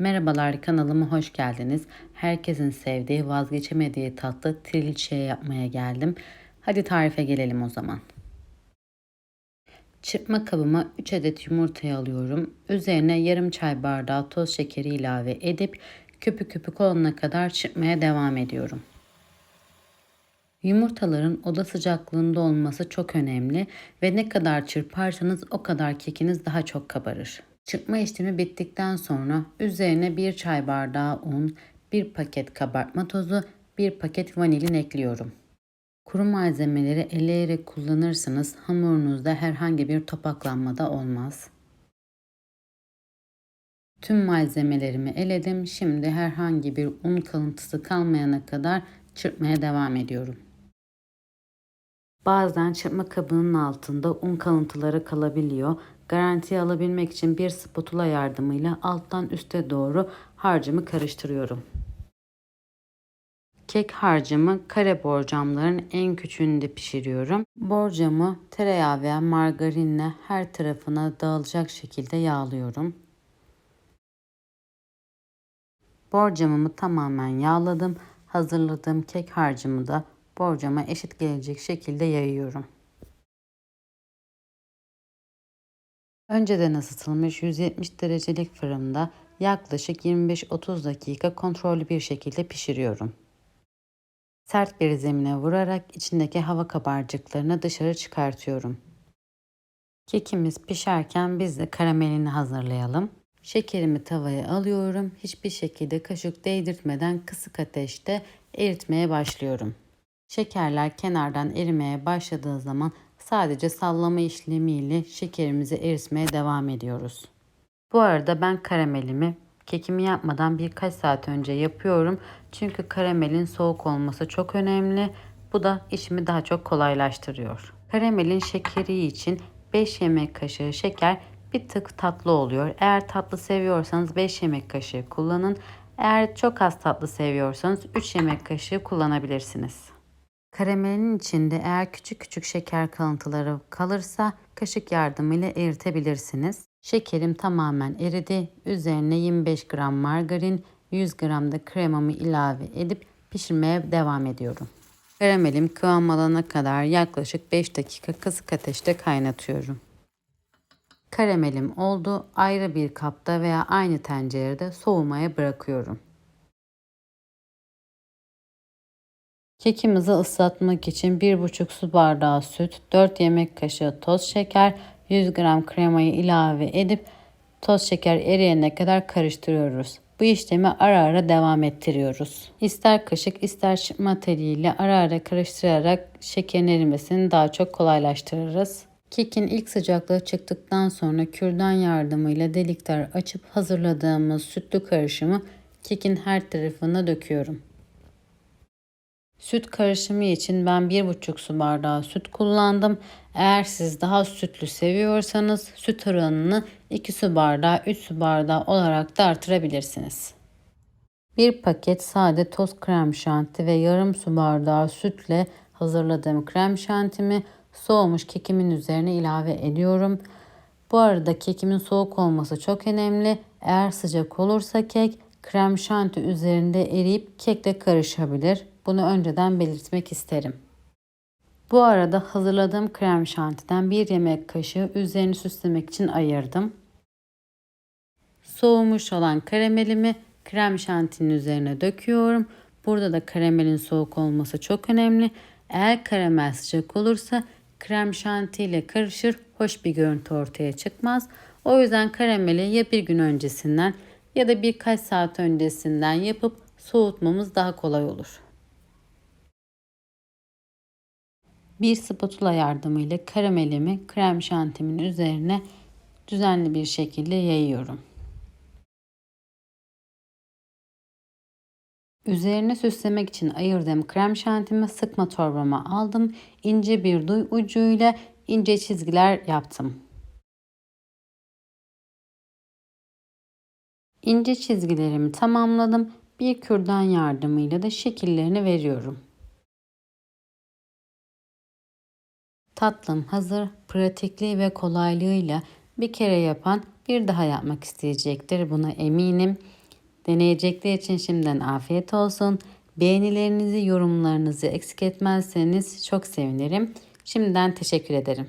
Merhabalar kanalıma hoş geldiniz. Herkesin sevdiği vazgeçemediği tatlı trilçe yapmaya geldim. Hadi tarife gelelim o zaman. Çırpma kabıma 3 adet yumurtayı alıyorum. Üzerine yarım çay bardağı toz şekeri ilave edip köpük köpük olana kadar çırpmaya devam ediyorum. Yumurtaların oda sıcaklığında olması çok önemli ve ne kadar çırparsanız o kadar kekiniz daha çok kabarır. Çırpma işlemi bittikten sonra üzerine bir çay bardağı un, bir paket kabartma tozu, bir paket vanilin ekliyorum. Kuru malzemeleri eleyerek kullanırsanız hamurunuzda herhangi bir topaklanma da olmaz. Tüm malzemelerimi eledim. Şimdi herhangi bir un kalıntısı kalmayana kadar çırpmaya devam ediyorum. Bazen çırpma kabının altında un kalıntıları kalabiliyor. Garantiye alabilmek için bir spatula yardımıyla alttan üste doğru harcımı karıştırıyorum. Kek harcımı kare borcamların en küçüğünde pişiriyorum. Borcamı tereyağı veya margarinle her tarafına dağılacak şekilde yağlıyorum. Borcamımı tamamen yağladım. Hazırladığım kek harcımı da borcama eşit gelecek şekilde yayıyorum. Önceden ısıtılmış 170 derecelik fırında yaklaşık 25-30 dakika kontrollü bir şekilde pişiriyorum. Sert bir zemine vurarak içindeki hava kabarcıklarını dışarı çıkartıyorum. Kekimiz pişerken biz de karamelini hazırlayalım. Şekerimi tavaya alıyorum. Hiçbir şekilde kaşık değdirtmeden kısık ateşte eritmeye başlıyorum. Şekerler kenardan erimeye başladığı zaman sadece sallama işlemiyle şekerimizi eritmeye devam ediyoruz. Bu arada ben karamelimi kekimi yapmadan birkaç saat önce yapıyorum. Çünkü karamelin soğuk olması çok önemli. Bu da işimi daha çok kolaylaştırıyor. Karamelin şekeri için 5 yemek kaşığı şeker bir tık tatlı oluyor. Eğer tatlı seviyorsanız 5 yemek kaşığı kullanın. Eğer çok az tatlı seviyorsanız 3 yemek kaşığı kullanabilirsiniz. Karamelin içinde eğer küçük küçük şeker kalıntıları kalırsa kaşık yardımıyla eritebilirsiniz. Şekerim tamamen eridi. Üzerine 25 gram margarin, 100 gram da kremamı ilave edip pişirmeye devam ediyorum. Karamelim kıvam alana kadar yaklaşık 5 dakika kısık ateşte kaynatıyorum. Karamelim oldu. Ayrı bir kapta veya aynı tencerede soğumaya bırakıyorum. Kekimizi ıslatmak için 1,5 su bardağı süt, 4 yemek kaşığı toz şeker, 100 gram kremayı ilave edip toz şeker eriyene kadar karıştırıyoruz. Bu işlemi ara ara devam ettiriyoruz. İster kaşık ister çırpma teliyle ara ara karıştırarak şekerin erimesini daha çok kolaylaştırırız. Kekin ilk sıcaklığı çıktıktan sonra kürdan yardımıyla delikler açıp hazırladığımız sütlü karışımı kekin her tarafına döküyorum. Süt karışımı için ben 1,5 su bardağı süt kullandım. Eğer siz daha sütlü seviyorsanız süt oranını 2 su bardağı 3 su bardağı olarak da artırabilirsiniz. Bir paket sade toz krem şanti ve yarım su bardağı sütle hazırladığım krem şantimi soğumuş kekimin üzerine ilave ediyorum. Bu arada kekimin soğuk olması çok önemli. Eğer sıcak olursa kek krem şanti üzerinde eriyip kekle karışabilir. Bunu önceden belirtmek isterim. Bu arada hazırladığım krem şantiden bir yemek kaşığı üzerini süslemek için ayırdım. Soğumuş olan karamelimi krem şantinin üzerine döküyorum. Burada da karamelin soğuk olması çok önemli. Eğer karamel sıcak olursa krem şanti ile karışır, hoş bir görüntü ortaya çıkmaz. O yüzden karameli ya bir gün öncesinden ya da birkaç saat öncesinden yapıp soğutmamız daha kolay olur. Bir spatula yardımıyla karamelimi krem şantimin üzerine düzenli bir şekilde yayıyorum. Üzerine süslemek için ayırdığım krem şantimi sıkma torbama aldım. İnce bir duy ucuyla ince çizgiler yaptım. İnce çizgilerimi tamamladım. Bir kürdan yardımıyla da şekillerini veriyorum. Tatlım hazır, pratikliği ve kolaylığıyla bir kere yapan bir daha yapmak isteyecektir. Buna eminim. Deneyecekler için şimdiden afiyet olsun. Beğenilerinizi, yorumlarınızı eksik etmezseniz çok sevinirim. Şimdiden teşekkür ederim.